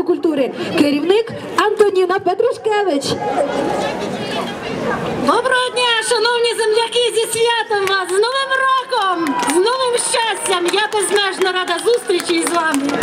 Палацу культури, керівник Антоніна Петрушкевич. Доброго дня, шановні земляки, зі святом вас, з Новим роком, з новим щастям. Я безмежно рада зустрічі з вами.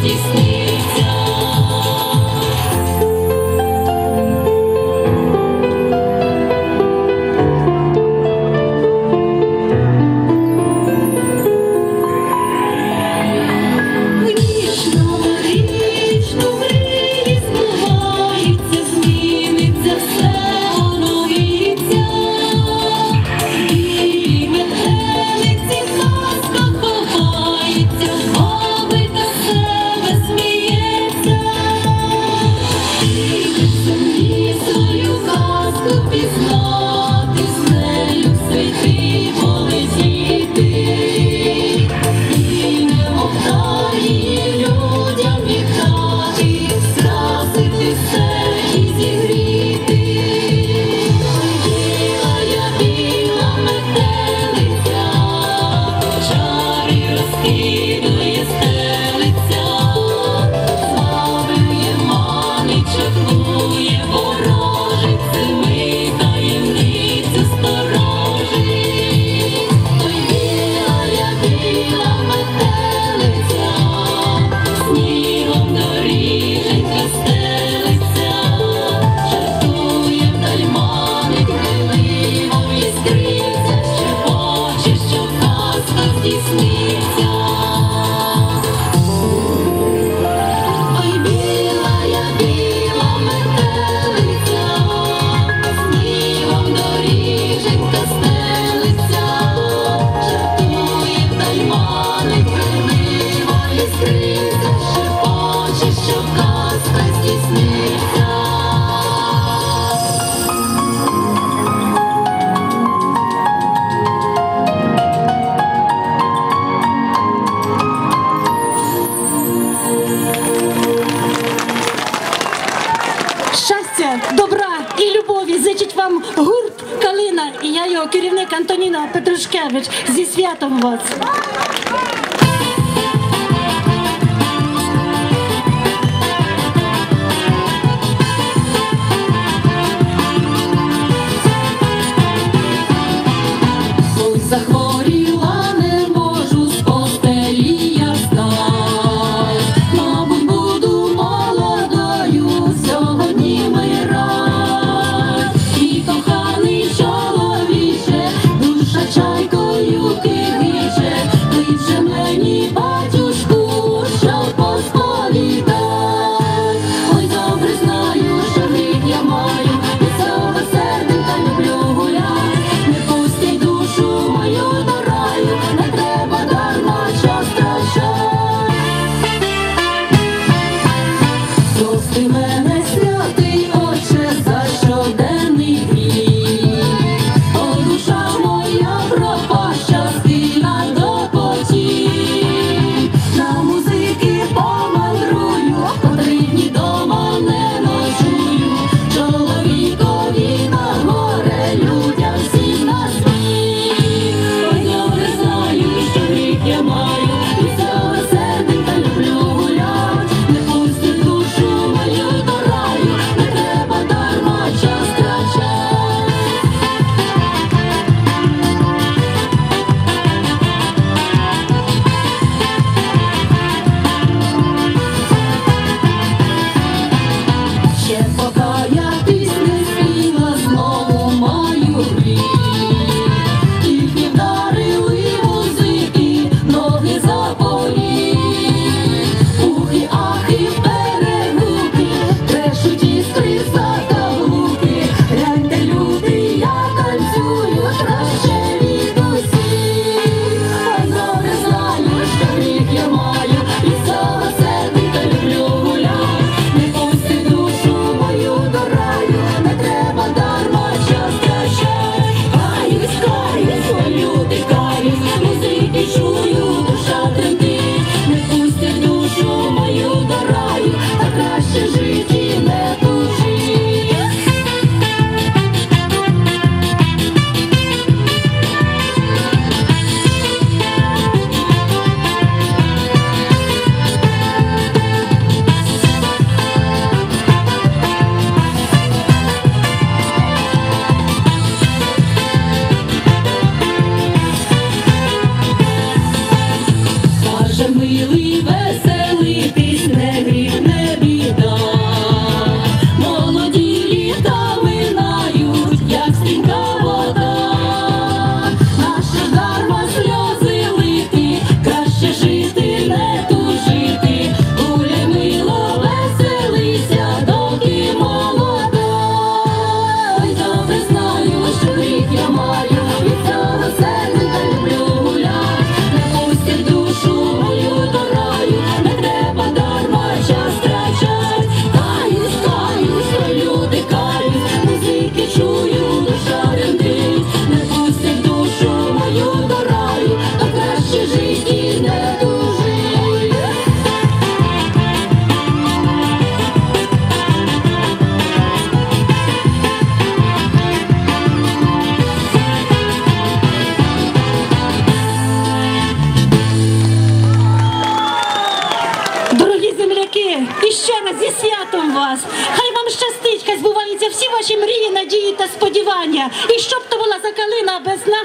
здесь добра і любові зичить вам гурт Калина і я його керівник Антоніна Петрушкевич зі святом вас.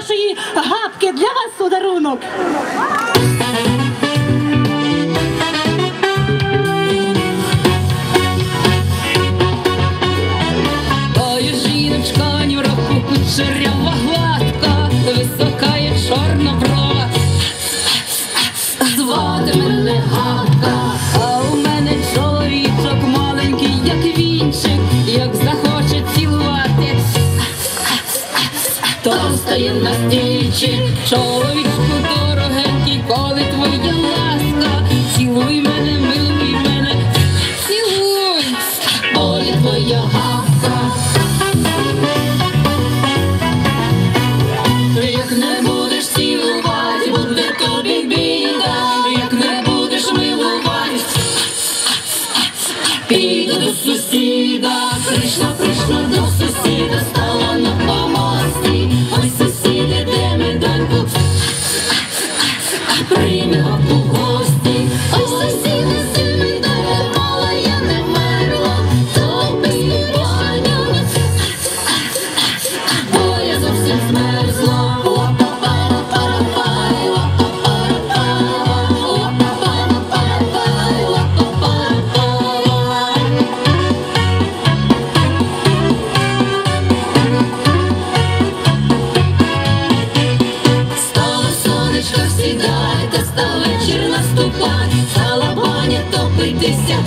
see đi trên trôi đất Лавочках сідайте, став вечір наступать, Салабаня топитися,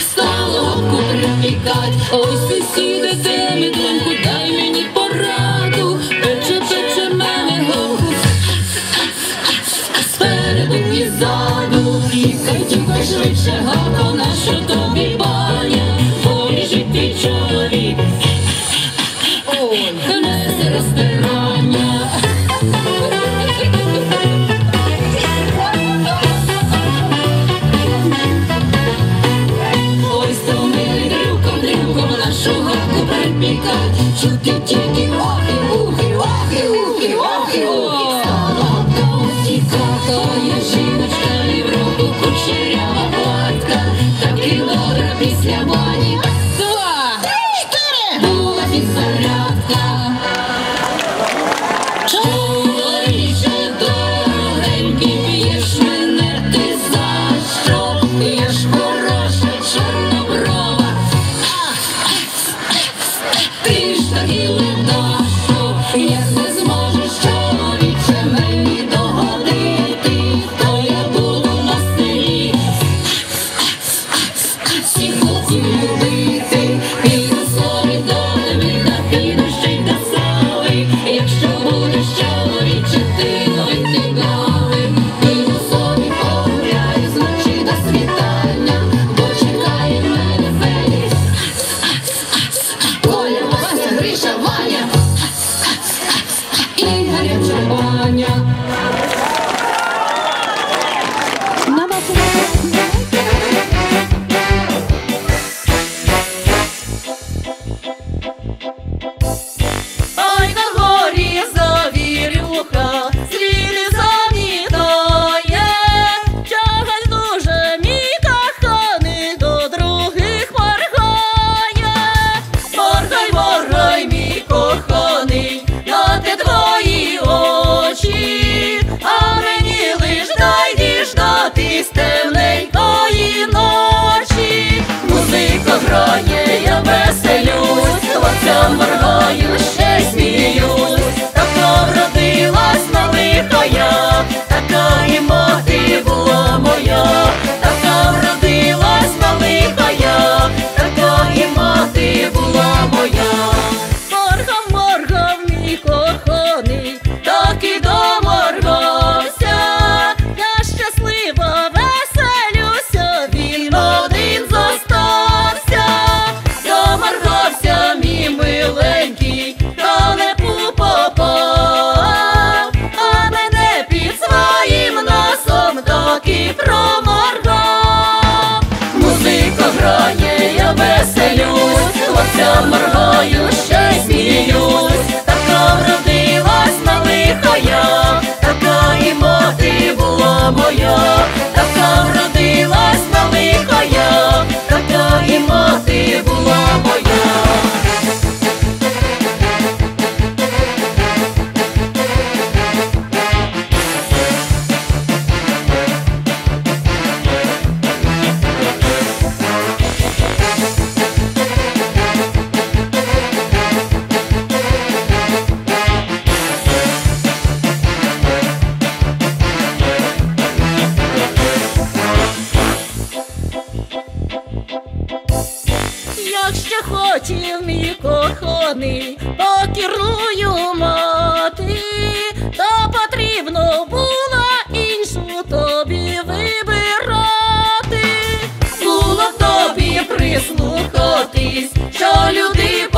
стало столовку припікать, ось сусіди думку, дай мені пораду, пече, пече мене голку, спереду і ззаду, тікай, тікай швидше, гака. Lord, Lord, Lord, you веселюсь, хлопцям моргаю, ще й сміюсь, така вродилась на лихо я, така і мати була моя. слухатись, що люди.